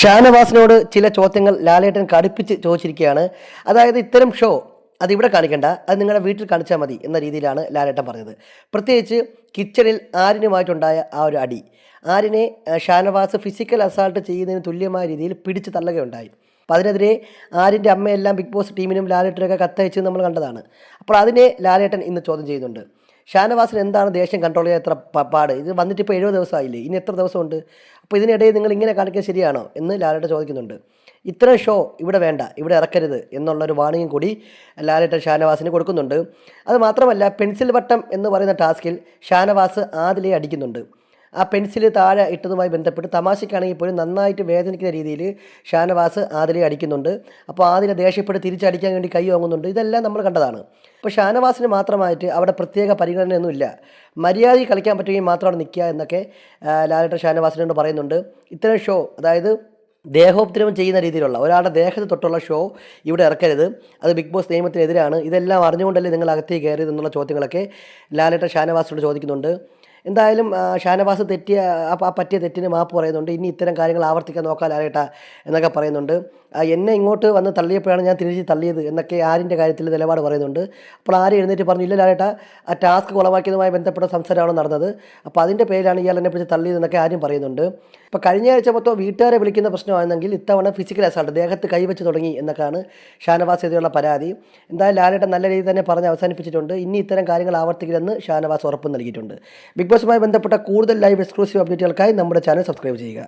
ഷാനവാസിനോട് ചില ചോദ്യങ്ങൾ ലാലേട്ടൻ കടുപ്പിച്ച് ചോദിച്ചിരിക്കുകയാണ്. അതായത് ഇത്തരം ഷോ അത് ഇവിടെ കാണിക്കണ്ട. അത് നിങ്ങളുടെ വീട്ടിൽ കാണിച്ചാൽ മതി എന്ന രീതിയിലാണ് ലാലേട്ടൻ പറഞ്ഞത്. പ്രത്യേകിച്ച് കിച്ചണിൽ ആരിനുമായിട്ടുണ്ടായ ആ ഒരു അടി. ആരിനെ ഷാനവാസ് ഫിസിക്കൽ അസാൾട്ട് ചെയ്യുന്നതിന് തുല്യമായ രീതിയിൽ പിടിച്ചു തള്ളുകയുണ്ടായി. അപ്പോൾ അതിനെതിരെ ആരിന്റെ അമ്മയെല്ലാം ബിഗ് ബോസ് ടീമിനും ലാലേട്ടനൊക്കെ കത്തയച്ച് നമ്മൾ കണ്ടതാണ്. അപ്പോൾ അതിനെ ലാലേട്ടൻ ഇന്ന് ചോദ്യം ചെയ്യുന്നുണ്ട്. ഷാനവാസിന് എന്താണ് ദേഷ്യം കൺട്രോൾ ചെയ്യാൻ എത്ര പാട്? ഇത് വന്നിട്ട് ഇപ്പോൾ എഴുപത് ദിവസമായില്ലേ? ഇനി എത്ര ദിവസമുണ്ട്? അപ്പോൾ ഇതിനിടയിൽ നിങ്ങൾ ഇങ്ങനെ കാണിക്കാൻ ശരിയാണോ എന്ന് ലാലേട്ട ചോദിക്കുന്നുണ്ട്. ഇത്ര ഷോ ഇവിടെ വേണ്ട ഇവിടെ ഇറക്കരുത് എന്നുള്ളൊരു വാണിംഗും കൂടി ലാലേട്ടൻ ഷാനവാസിന് കൊടുക്കുന്നുണ്ട്. അത് മാത്രമല്ല പെൻസിൽ വട്ടം എന്ന് പറയുന്ന ടാസ്കിൽ ഷാനവാസ് ആദിലെ അടിക്കുന്നുണ്ട്. ആ പെൻസിൽ താഴെ ഇട്ടതുമായി ബന്ധപ്പെട്ട് തമാശയ്ക്കാണെങ്കിൽ പോലും നന്നായിട്ട് വേദനിക്കുന്ന രീതിയിൽ ഷാനവാസ് ആദിലെ അടിക്കുന്നുണ്ട്. അപ്പോൾ ആദിലെ ദേഷ്യപ്പെട്ട് തിരിച്ചടിക്കാൻ വേണ്ടി കൈ വാങ്ങുന്നുണ്ട് ഇതെല്ലാം നമ്മൾ കണ്ടതാണ്. അപ്പോൾ ഷാനവാസിന് മാത്രമായിട്ട് അവിടെ പ്രത്യേക പരിഗണനയൊന്നുമില്ല മര്യാദയിൽ കളിക്കാൻ പറ്റുമെങ്കിൽ മാത്രമാണ് നിൽക്കുക എന്നൊക്കെ ലാലേട്ട ഷാനവാസിനോട് പറയുന്നുണ്ട്. ഇത്തരം ഷോ അതായത് ദേഹോപദ്രവം ചെയ്യുന്ന രീതിയിലുള്ള ഒരാളുടെ ദേഹത്ത് തൊട്ടുള്ള ഷോ ഇവിടെ ഇറക്കരുത്. അത് ബിഗ് ബോസ് നിയമത്തിനെതിരാണ്. ഇതെല്ലാം അറിഞ്ഞുകൊണ്ടല്ലേ നിങ്ങൾ അകത്തേക്ക് കയറിയത് എന്നുള്ള ചോദ്യങ്ങളൊക്കെ ലാലേട്ട ഷാനവാസിനോട് ചോദിക്കുന്നുണ്ട്. എന്തായാലും ഷാനവാസ് തെറ്റിയ പറ്റിയ തെറ്റിന് മാപ്പ് പറയുന്നുണ്ട്. ഇനി ഇത്തരം കാര്യങ്ങൾ ആവർത്തിക്കാൻ നോക്കാൻ ലാലേട്ട എന്നൊക്കെ പറയുന്നുണ്ട്. എന്നെ ഇങ്ങോട്ട് വന്ന് തള്ളിയപ്പോഴാണ് ഞാൻ തിരിച്ച് തള്ളിയത് എന്നൊക്കെ ആരിന്റെ കാര്യത്തിൽ നിലപാട് പറയുന്നുണ്ട്. അപ്പോൾ ആര് എഴുന്നേറ്റ് പറഞ്ഞു ഇല്ല ലാലേട്ട ആ ടാസ്ക് കുളമാക്കിയതുമായി ബന്ധപ്പെട്ട സംസാരമാണ് നടന്നത്. അപ്പോൾ അതിന്റെ പേരിലാണ് ഇയാൾ എന്നെ പിടിച്ച് തള്ളിയതെന്നൊക്കെ ആരും പറയുന്നുണ്ട്. അപ്പോൾ കഴിഞ്ഞ ആഴ്ച മൊത്തം വീട്ടുകാരെ വിളിക്കുന്ന പ്രശ്നമാണെങ്കിൽ ഇത്തവണ ഫിസിക്കൽ അസാൾട്ട് ദേഹത്ത് കൈവച്ച് തുടങ്ങി എന്നൊക്കെയാണ് ഷാനവാസ് എതിരെയുള്ള പരാതി. എന്തായാലും ലാലേട്ട നല്ല രീതിയിൽ തന്നെ പറഞ്ഞ് അവസാനിപ്പിച്ചിട്ടുണ്ട്. ഇനി ഇത്തരം കാര്യങ്ങൾ ആവർത്തിക്കില്ലെന്ന് ഷാനവാസ് ഉറപ്പ് നൽകിയിട്ടുണ്ട്. ബിഗ് ബോസുമായി ബന്ധപ്പെട്ട കൂടുതൽ ലൈവ് എക്സ്ക്ലൂസീവ് അപ്ഡേറ്റുകൾക്കായി നമ്മുടെ ചാനൽ സബ്സ്ക്രൈബ് ചെയ്യുക.